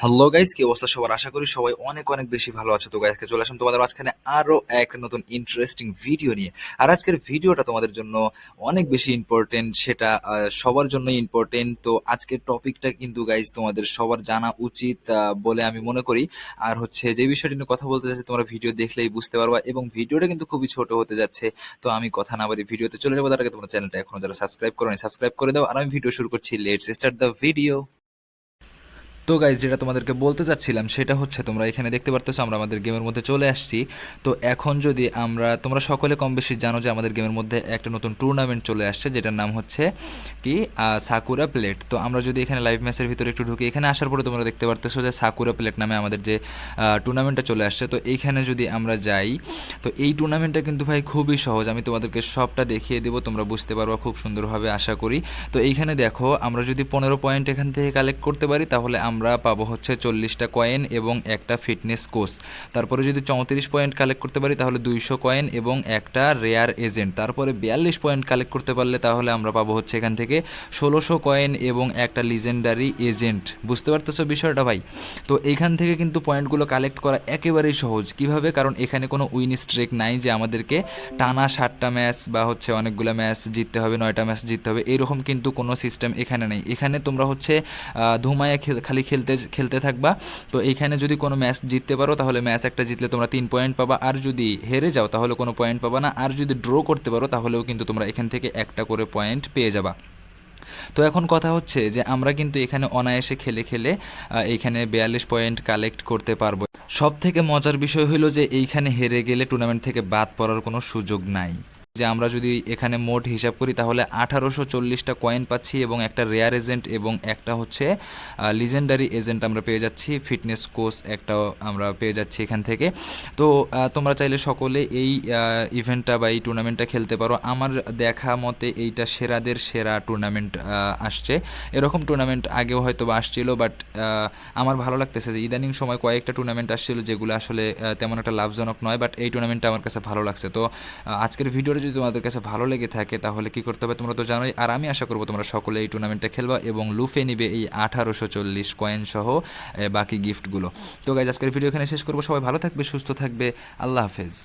Hello guys কি অবস্থা সবার? আশা করি সবাই অনেক অনেক বেশি ভালো আছে। তো গাইসকে চলে আসলাম তোমাদের মাঝখানে আরও এক নতুন ইন্টারেস্টিং ভিডিও নিয়ে। আর আজকের ভিডিওটা তোমাদের জন্য অনেক বেশি ইম্পর্টেন্ট সেটা সবার জন্য ইম্পর্টেন্ট তো আজকের টপিকটা কিন্তু গাইস তোমাদের সবার জানা উচিত বলে আমি মনে করি। আর হচ্ছে, যে বিষয়টি নিয়ে কথা বলতে চাচ্ছি তোমরা ভিডিও দেখলেই বুঝতে পারবা। এবং ভিডিওটা কিন্তু খুবই ছোট হতে যাচ্ছে। তো আমি কথা না বাড়ি ভিডিওতে চলে যাব। তার আগে তোমরা চ্যানেলটা এখনও যারা সাবস্ক্রাইব করো সাবস্ক্রাইব করে দাও। আর আমি ভিডিও শুরু করছি। লেটস স্টার্ট দ্য ভিডিও তো গাইজ যেটা তোমাদেরকে বলতে চাচ্ছিলাম, সেটা হচ্ছে তোমরা এখানে দেখতে পারতেছো, আমরা আমাদের গেমের মধ্যে চলে আসছি। তো এখন যদি আমরা, তোমরা সকলে কম বেশি জানো যে আমাদের গেমের মধ্যে একটা নতুন টুর্নামেন্ট চলে আসছে, যেটার নাম হচ্ছে কি সাকুরা প্লেট তো আমরা যদি এখানে লাইভ ম্যাচের ভিতরে একটু ঢুকি, এখানে আসার পরে তোমরা দেখতে পারতেছো যে সাকুরা প্লেট নামে আমাদের যে টুর্নামেন্টটা চলে আসছে। তো এইখানে যদি আমরা যাই, তো এই টুর্নামেন্টটা কিন্তু ভাই খুবই সহজ। আমি তোমাদেরকে সবটা দেখিয়ে দেবো, তোমরা বুঝতে পারবা খুব সুন্দরভাবে, আশা করি। তো এইখানে দেখো, আমরা যদি পনেরো পয়েন্ট এখান থেকে কালেক্ট করতে পারি, তাহলে আমরা পাবো হচ্ছে চল্লিশটা কয়েন এবং একটা ফিটনেস কোর্স তারপরে যদি চৌত্রিশ পয়েন্ট কালেক্ট করতে পারি, তাহলে দুইশো কয়েন এবং একটা রেয়ার এজেন্ট তারপরে বিয়াল্লিশ পয়েন্ট কালেক্ট করতে পারলে, তাহলে আমরা পাবো হচ্ছে এখান থেকে ষোলোশো কয়েন এবং একটা লিজেন্ডারি এজেন্ট বুঝতে পারতেছো বিষয়টা ভাই? তো এখান থেকে কিন্তু পয়েন্টগুলো কালেক্ট করা একেবারেই সহজ। কীভাবে? কারণ এখানে কোনো উইন স্ট্রেক নাই যে আমাদেরকে টানা ষাটটা ম্যাচ বা হচ্ছে অনেকগুলো ম্যাচ জিততে হবে, নয়টা ম্যাচ জিততে হবে, এরকম কিন্তু কোনো সিস্টেম এখানে নেই। এখানে তোমরা হচ্ছে ধুমায়া খালি খেলতে খেলতে থাকবা। তো এইখানে যদি কোনো ম্যাচ জিততে পারো, তাহলে ম্যাচ একটা জিতলে তোমরা তিন পয়েন্ট পাবা। আর যদি হেরে যাও, তাহলে কোনো পয়েন্ট পাবা না। আর যদি ড্র করতে পারো, তাহলেও কিন্তু তোমরা এখান থেকে একটা করে পয়েন্ট পেয়ে যাবা। তো এখন কথা হচ্ছে যে, আমরা কিন্তু এখানে অনায়াসে খেলে খেলে এইখানে বিয়াল্লিশ পয়েন্ট কালেক্ট করতে পারব। সব থেকে মজার বিষয় হলো যে, এইখানে হেরে গেলে টুর্নামেন্ট থেকে বাদ পড়ার কোনো সুযোগ নাই। যে আমরা যদি এখানে মোট হিসাব করি, তাহলে আঠারোশো চল্লিশটা কয়েন পাচ্ছি এবং একটা রেয়ার এজেন্ট এবং একটা হচ্ছে লিজেন্ডারি এজেন্ট আমরা পেয়ে যাচ্ছি। ফিটনেস কোচ একটাও আমরা পেয়ে যাচ্ছি এখান থেকে। তো তোমরা চাইলে সকলে এই ইভেন্টটা বা এই টুর্নামেন্টটা খেলতে পারো। আমার দেখা মতে এইটা সেরাদের সেরা টুর্নামেন্ট আসছে। এরকম টুর্নামেন্ট আগেও হয়তো বা আসছিল বাট আমার ভালো লাগতেছে যে ইদানিং সময় কয়েকটা টুর্নামেন্ট আসছিল যেগুলো আসলে তেমন একটা লাভজনক নয় বাট এই টুর্নামেন্টটা আমার কাছে ভালো লাগছে। তো আজকের ভিডিওটা যদি তোমাদের কাছে ভালো লেগে থাকে, তাহলে কি করতে হবে তোমরা তো জানোই। আর আমি আশা করব তোমরা সকলে এই টুর্নামেন্টটা খেলবা এবং লুফে নিবে এই আঠারোশো চল্লিশ কয়েন সহ বাকি গিফটগুলো তো গাইজ আজকের ভিডিও এখানে শেষ করব। সবাই ভালো থাকবে, সুস্থ থাকবে। আল্লাহ হাফেজ।